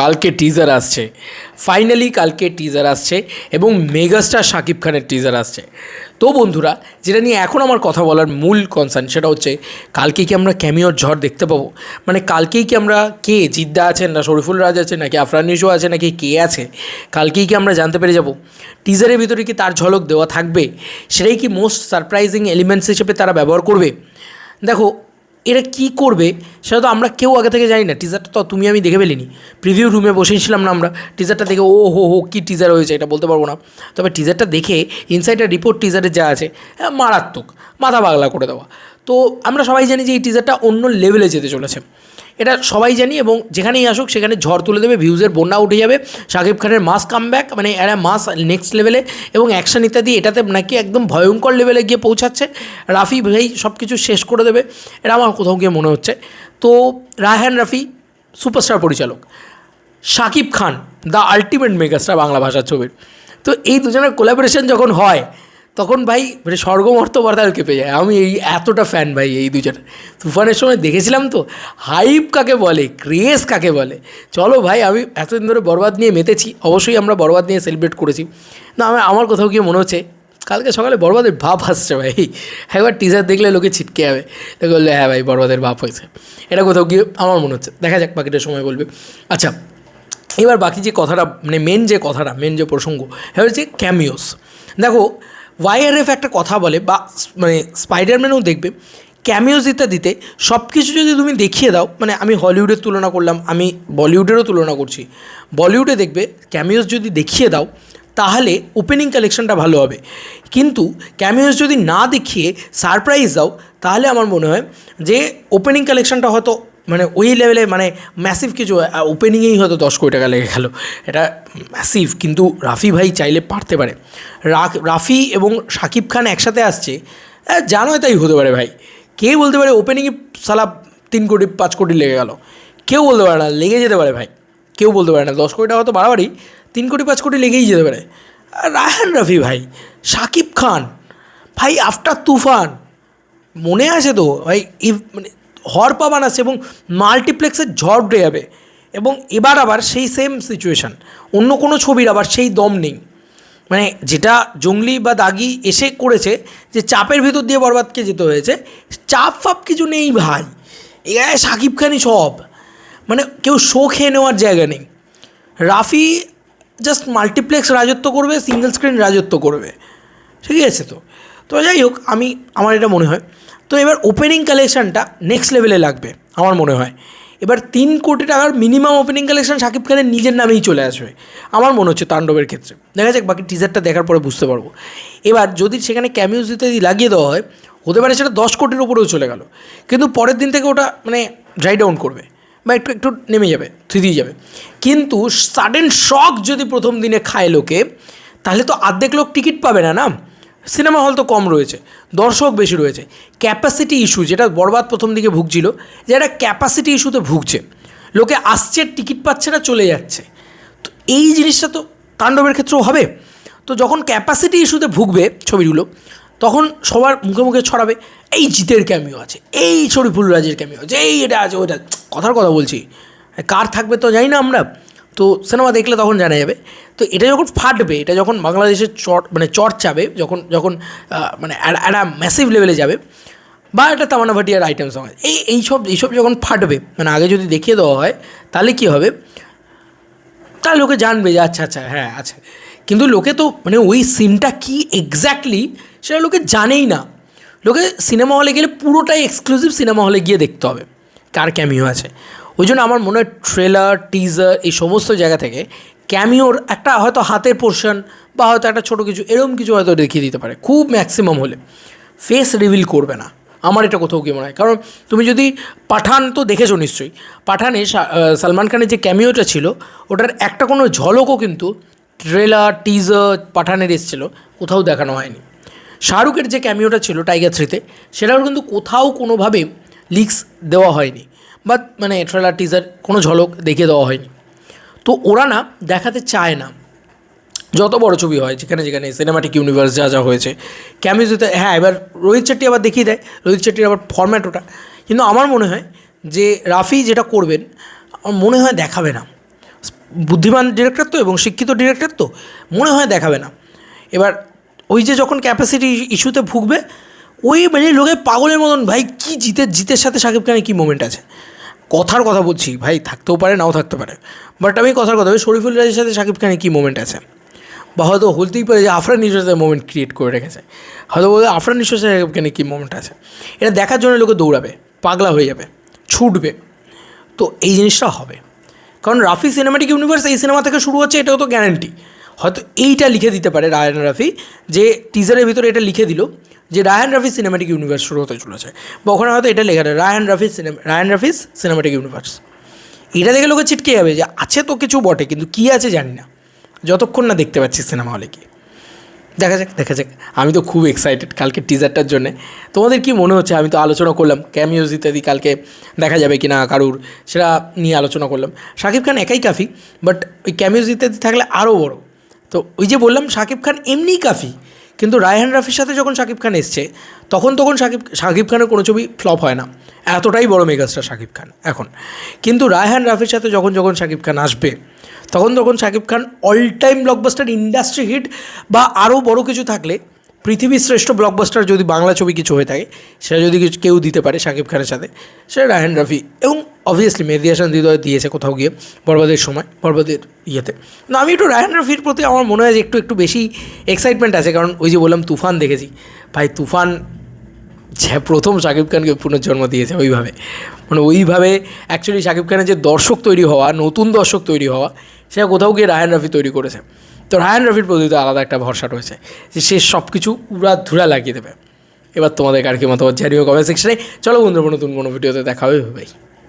কালকে টিজার আসছে। ফাইনালি কালকে টিজার আসছে এবং মেগাস্টার শাকিব খানের টিজার আসছে। তো বন্ধুরা, যেটা নিয়ে এখন আমার কথা বলার মূল কনসার্ন সেটা হচ্ছে কালকে কি আমরা ক্যামিওর ঝড় দেখতে পাবো? মানে কালকেই কি আমরা কে জিদ্দা আছেন না শরীফুল রাজ আছে নাকি আফরান আছে, নাকি কে আছে? কালকেই কি আমরা জানতে পেরে যাব? টিজারের ভিতরে কি তার ঝলক দেওয়া থাকবে? সেটাই কি মোস্ট সারপ্রাইজিং এলিমেন্টস হিসেবে তারা ব্যবহার করবে? দেখো এরা কি করবে সেটা তো আমরা কেউ আগে থেকে জানি না। টিজারটা তো তুমি আমি দেখে ফেলিনি। প্রিভিউ রুমে বসেছিলাম না আমরা। টিজারটা দেখে ও হো হো কী টিজার হয়েছে এটা বলতে পারব না। তবে টিজারটা দেখে ইনসাইডের রিপোর্ট টিজারে যা আছে হ্যাঁ, মারাত্মক। মাথা পাগলা করে দেওয়া। তো আমরা সবাই জানি যে এই টিজারটা অন্য লেভেলে যেতে চলেছে। এটা সবাই জানি এবং যেখানেই আসুক সেখানে ঝড় তুলে দেবে ভিউজের বন্যা উঠে যাবে, শাকিব খানের মাস কামব্যাক মানে এরা মাস নেক্সট লেভেলে এবং অ্যাকশন ইত্যাদি এটাতে নাকি একদম ভয়ঙ্কর লেভেলে গিয়ে পৌঁছাচ্ছে। রাফি ভাই সব কিছু শেষ করে দেবে, এটা আমার কোথাও গিয়ে মনে হচ্ছে। তো রায়হান রাফি সুপারস্টার পরিচালক। Shakib Khan the ultimate megastar Bangla ভাষার ছবির। তো এই দুজনের কোলাবোরেশন যখন হয় তখন ভাই মানে স্বর্গমর্ত বার্তাল কেঁপে যায়। আমি এই এতটা ফ্যান ভাই এই দুজনের তুফানের সময় দেখেছিলাম তো? হাইপ কাকে বলে? ক্রেজ কাকে বলে? চলো ভাই, আমি এতদিন ধরে বরবাদ নিয়ে মেতেছি। অবশ্যই আমরা বরবাদ নিয়ে সেলিব্রেট করেছি। না আমি আমার কোথাও গিয়ে মনে হচ্ছে, কালকে সকালে বরবাদের ভাব আসছে ভাই। একবার টিজার দেখলে লোকে ছিটকে যাবে। দেখে বললে হ্যাঁ ভাই, বরবাদের ভাব হয়েছে। এটা কোথাও গিয়ে আমার মনে হচ্ছে। দেখা যাক বাকিটা সময় বলবে। আচ্ছা এবার বাকি যে কথাটা মানে মেন যে কথাটা মেন যে প্রসঙ্গ, সেটা হচ্ছে ক্যামিওস দেখো ওয়াইআরএফ একটা কথা বলে বা মানে স্পাইডারম্যানও দেখবে। ক্যামিওস ইত্যাদিতে সব কিছু যদি তুমি দেখিয়ে দাও মানে আমি হলিউডের তুলনা করলাম, আমি বলিউডেরও তুলনা করছি। বলিউডে দেখবে ক্যামিওস যদি দেখিয়ে দাও, তাহলে ওপেনিং কালেকশনটা ভালো হবে। কিন্তু ক্যামিওস যদি না দেখিয়ে সারপ্রাইজ দাও, তাহলে আমার মনে হয় যে ওপেনিং কালেকশনটা হয়তো মানে ওই লেভেলে মানে ম্যাসিভ কিছু ওপেনিংয়েই হয়তো দশ কোটি টাকা লেগে গেল। এটা ম্যাসিভ কিন্তু রাফি ভাই চাইলে পারতে পারে। রাফি এবং শাকিব খান একসাথে আসছে জানো তাই হতে পারে ভাই। কে বলতে পারে ওপেনিংয়ে সালা তিন কোটি, পাঁচ কোটি লেগে গেল। কেউ বলতে পারে না, লেগে যেতে পারে ভাই। কেউ বলতে পারে না, দশ কোটি টাকা হয়তো বাড়াবাড়ি, তিন কোটি, পাঁচ কোটি লেগেই যেতে পারে। রায়হান রাফি ভাই শাকিব খান, ভাই আফটার তুফান, মনে আছে তো? ভাই মানে হরপা বানাচ্ছে এবং মাল্টিপ্লেক্সের ঝড় উঠে যাবে। এবং এবার আবার সেই সেম সিচুয়েশান অন্য কোনো ছবির আবার সেই দম নেই। মানে যেটা জঙ্গলি বা দাগি এসে করেছে যে চাপের ভিতর দিয়ে বরবাদকে যেতে হয়েছে, চাপ ফাপ কিছু নেই ভাই। এগায় সাকিব খানই সব। মানে কেউ শো খেয়ে নেওয়ার জায়গা নেই। রাফি জাস্ট মাল্টিপ্লেক্স রাজত্ব করবে সিঙ্গেল স্ক্রিন রাজত্ব করবে। ঠিক আছে তো। তো যাই হোক, আমি, আমার এটা মনে হয়। তো এবার ওপেনিং কালেকশানটা নেক্সট লেভেলে লাগবে, আমার মনে হয়। এবার তিন কোটি টাকার মিনিমাম ওপেনিং কালেকশন শাকিব খানের নিজের নামেই চলে আসবে, আমার মনে হচ্ছে তাণ্ডবের ক্ষেত্রে। দেখা যাক, বাকি টিজারটা দেখার পরে বুঝতে পারব। এবার যদি সেখানে ক্যামিউজ ইত্যাদি লাগিয়ে দেওয়া হয়, হতে পারে সেটা দশ কোটির উপরেও চলে গেল। কিন্তু পরের দিন থেকে ওটা মানে ড্রাই ডাউন করবে বা একটু একটু নেমে যাবে থ্রিদিয়ে যাবে। কিন্তু সাডেন শক যদি প্রথম দিনে খায় লোকে, তাহলে তো আর্ধেক লোক টিকিট পাবে না না? সিনেমা হল তো কম রয়েছে, দর্শক বেশি রয়েছে। ক্যাপাসিটি ইস্যু যেটা বরবাদ প্রথম দিকে ভুগছিল, যে একটা ক্যাপাসিটি ইস্যুতে ভুগছে। লোকে আসছে, টিকিট পাচ্ছে না, চলে যাচ্ছে। তো এই জিনিসটা তো তাণ্ডবের ক্ষেত্রেও হবে। তো যখন ক্যাপাসিটি ইস্যুতে ভুগবে ছবিগুলো, তখন সবার মুখে মুখে ছড়াবে, এই জিতের ক্যামিও আছে, এই শরীফুল রাজের ক্যামিও আছে, এই এটা আছে ওইটা কথার কথা বলছি। কার থাকবে তো জানি না আমরা। তো সিনেমা দেখলে তখন জানা যাবে। তো এটা যখন ফাটবে, এটা যখন বাংলাদেশের চট মানে চর্চাবে, যখন যখন মানে একটা ম্যাসিভ লেভেলে যাবে, বা একটা তামান্না ভাটিয়ার আইটেম সঙ্গে এই এইসব এইসব যখন ফাটবে মানে আগে যদি দেখিয়ে দেওয়া হয়, তাহলে কী হবে? তাহলে লোকে জানবে যে আচ্ছা আচ্ছা হ্যাঁ আচ্ছা কিন্তু লোকে তো মানে ওই সিনটা কি এক্স্যাক্টলি সেটা লোকে জানেই না। লোকে সিনেমা হলে গেলে পুরোটাই এক্সক্লুসিভ সিনেমা হলে গিয়ে দেখতে হবে। কার ক্যামিও আছে? ওই জন্য আমার মনে হয় ট্রেলার টিজার এই সমস্ত জায়গা থেকে ক্যামিওর একটা হয়তো হাতের পোর্শন বা হয়তো একটা ছোটো কিছু এরকম কিছু হয়তো দেখিয়ে দিতে পারে, খুব ম্যাক্সিমাম হলে। ফেস রিভিল করবে না, আমার এটা কোথাও কি মনে হয়। কারণ তুমি যদি পাঠান তো দেখেছ নিশ্চয়ই, পাঠানে সালমান খানের যে ক্যামিওটা ছিল, ওটার একটা কোনো ঝলকও কিন্তু ট্রেলার টিজার পাঠানের এসেছিল, কোথাও দেখানো হয়নি। শাহরুখের যে ক্যামিওটা ছিল টাইগার থ্রিতে সেটাও কিন্তু কোথাও কোনোভাবে লিক্স দেওয়া হয়নি। বা মানে ট্রেলার টিজার কোনো ঝলক দেখিয়ে দেওয়া হয়নি। তো ওরা না দেখাতে চায় না। যত বড় ছবি হয়, যেখানে যেখানে সিনেমাটিক ইউনিভার্স যা যা হয়েছে ক্যামিজোতে হ্যাঁ এবার রোহিত শেট্টি আবার দেখিয়ে দেয়, রোহিত শেট্টির আবার ফর্ম্যাট ওটা। কিন্তু আমার মনে হয় যে রাফি যেটা করবেন, আমার মনে হয় দেখাবে না। বুদ্ধিমান ডিরেক্টর তো এবং শিক্ষিত ডিরেক্টর তো, মনে হয় দেখাবে না। এবার ওই যে যখন ক্যাপাসিটি ইস্যুতে ভুগবে, ওই মানে লোকে পাগলের মতন, ভাই, কি জিতের জিতের সাথে শাকিব খানের কী মোমেন্ট আছে? কথার কথা বলছি, ভাই থাকতেও পারে, নাও থাকতে পারে। বাট আমি কথার কথা শরীফুল রাজের সাথে শাকিব খানের কী মোমেন্ট আছে? বা হয়তো হলতেই পারে যে আফরান নিশোর সাথে মোমেন্ট ক্রিয়েট করে রেখেছে। হয়তো বলতে আফরান নিশোর সাথে শাকিব খানের কী মোমেন্ট আছে। এটা দেখার জন্য লোকে দৌড়াবে, পাগলা হয়ে যাবে, ছুটবে। তো এই জিনিসটা হবে। কারণ রাফি সিনেমাটিক ইউনিভার্স এই সিনেমা থেকে শুরু হচ্ছে, এটাও তো গ্যারান্টি হয়তো এইটা লিখে দিতে পারে রায়ান রাফি, যে টিজারের ভিতরে এটা লিখে দিল, যে রায়ান রাফি সিনেমাটিক ইউনিভার্স শুরু হতে চলেছে। বা ওখানে হয়তো এটা লেখা Raiyan Rafi cinema Raiyan Rafi's cinematic universe এটা দেখে লোকে ছিটকে যাবে যে আছে তো কিছু বটে, কিন্তু কী আছে জানি না। যতক্ষণ না দেখতে পাচ্ছি সিনেমা হলে গিয়ে। দেখা যাক দেখা যাক। আমি তো খুব এক্সাইটেড কালকে টিজারটার জন্যে। তোমাদের কি মনে হচ্ছে? আমি তো আলোচনা করলাম ক্যামিওজ ইত্যাদি কালকে দেখা যাবে কি না কারুর সেটা নিয়ে আলোচনা করলাম। শাকিব খান একাই কাফি বাট ওই ক্যামিওজ ইত্যাদি থাকলে আরও বড়। তো ওই যে বললাম, শাকিব খান এমনিই কাফি। কিন্তু রায়হান রাফির সাথে যখন শাকিব খান এসছে, তখন তখন শাকিব শাকিব খানের কোনো ছবি ফ্লপ হয় না। এতটাই বড় মেগাস্টার শাকিব খান এখন। কিন্তু রায়হান রাফির সাথে যখন যখন শাকিব খান আসবে, তখন তখন Shakib Khan all time blockbuster industry hit বা আরও বড় কিছু থাকলে পৃথিবীর শ্রেষ্ঠ ব্লকবাস্টার যদি বাংলা ছবি কিছু হয়ে থাকে, সেটা যদি কেউ দিতে পারে শাকিব খানের সাথে, সেটা রায়হান রাফি এবং অবভিয়াসলি মেহেদি হাসান হৃদয় দিয়েছে কোথাও গিয়ে বরবাদের সময়, বরবাদের ইয়েতে। না, আমি একটু রায়হান রাফির প্রতি আমার মনে হয় যে একটু একটু বেশি এক্সাইটমেন্ট আছে, কারণ ওই যে বললাম তুফান দেখেছি। ভাই, তুফান যে প্রথম শাকিব খানকে পুনর্জন্ম দিয়েছে ওইভাবে। মানে ওইভাবে অ্যাকচুয়ালি শাকিব খানের যে দর্শক তৈরি হওয়া, নতুন দর্শক তৈরি হওয়া, সেটা কোথাও গিয়ে রায়ান রাফি তৈরি করেছে। তো রায়ান রফির প্রতি তো আলাদা একটা ভরসা রয়েছে যে সে সব কিছু উড়া ধুরা লাগিয়ে দেবে। এবার তোমাদের কার কি মতামত? জানিও কমেন্ট সেকশনে চলো বন্ধুরা, নতুন কোনো ভিডিওতে দেখা হবে ভাই